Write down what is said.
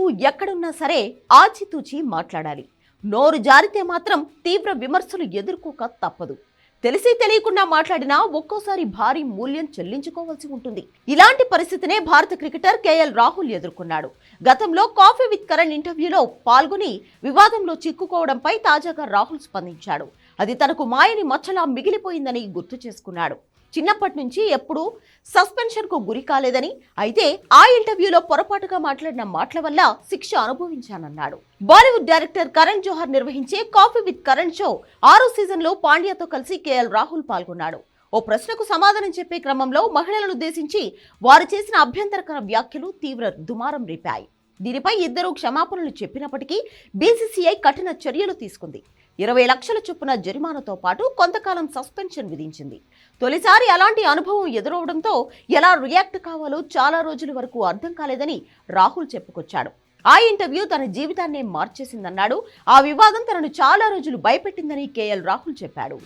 క్రికెటర్లు ఎక్కడున్నా సరే ఆచితూచి మాట్లాడాలి. నోరు జారితే మాత్రం తీవ్ర విమర్శలు ఎదుర్కోక తప్పదు. తెలిసి తెలియకుండా మాట్లాడినా ఒక్కోసారి భారీ మూల్యం చెల్లించుకోవాల్సి ఉంటుంది. ఇలాంటి పరిస్థితినే భారత క్రికెటర్ కేఎల్ రాహుల్ ఎదుర్కొన్నాడు. గతంలో కాఫీ విత్ కరణ్ ఇంటర్వ్యూలో పాల్గొని వివాదంలో చిక్కుకోవడంపై తాజాగా రాహుల్ స్పందించాడు. అది తనకు మాయని మచ్చలా మిగిలిపోయిందని గుర్తు చేసుకున్నాడు. చిన్నప్పటి నుంచి ఎప్పుడూ సస్పెన్షన్కు గురి కాలేదని అయితే ఆ ఇంటర్వ్యూలో పొరపాటుగా మాట్లాడిన మాటల వల్ల శిక్ష అనుభవించానన్నాడు. బాలీవుడ్ డైరెక్టర్ కరణ్ జోహర్ నిర్వహించే కాఫీ విత్ కరణ్ షో ఆరో సీజన్లో పాండ్యాతో కలిసి కేఎల్ రాహుల్ పాల్గొన్నాడు. ఓ ప్రశ్నకు సమాధానం చెప్పే క్రమంలో మహిళలను ఉద్దేశించి వారు చేసిన అభ్యంతరకర వ్యాఖ్యలు తీవ్ర దుమారం రేపాయి. దీనిపై ఇద్దరు క్షమాపణలు చెప్పినప్పటికీ బీసీసీఐ కఠిన చర్యలు తీసుకుంది. ఇరవై లక్షల చొప్పున జరిమానాతో పాటు కొంతకాలం సస్పెన్షన్ విధించింది. తొలిసారి అలాంటి అనుభవం ఎదురవడంతో ఎలా రియాక్ట్ కావాలో చాలా రోజుల వరకు అర్థం కాలేదని రాహుల్ చెప్పుకొచ్చాడు. ఆ ఇంటర్వ్యూ తన జీవితాన్నే మార్చేసిందన్నాడు. ఆ వివాదం తనను చాలా రోజులు భయపెట్టిందని కేఎల్ రాహుల్ చెప్పాడు.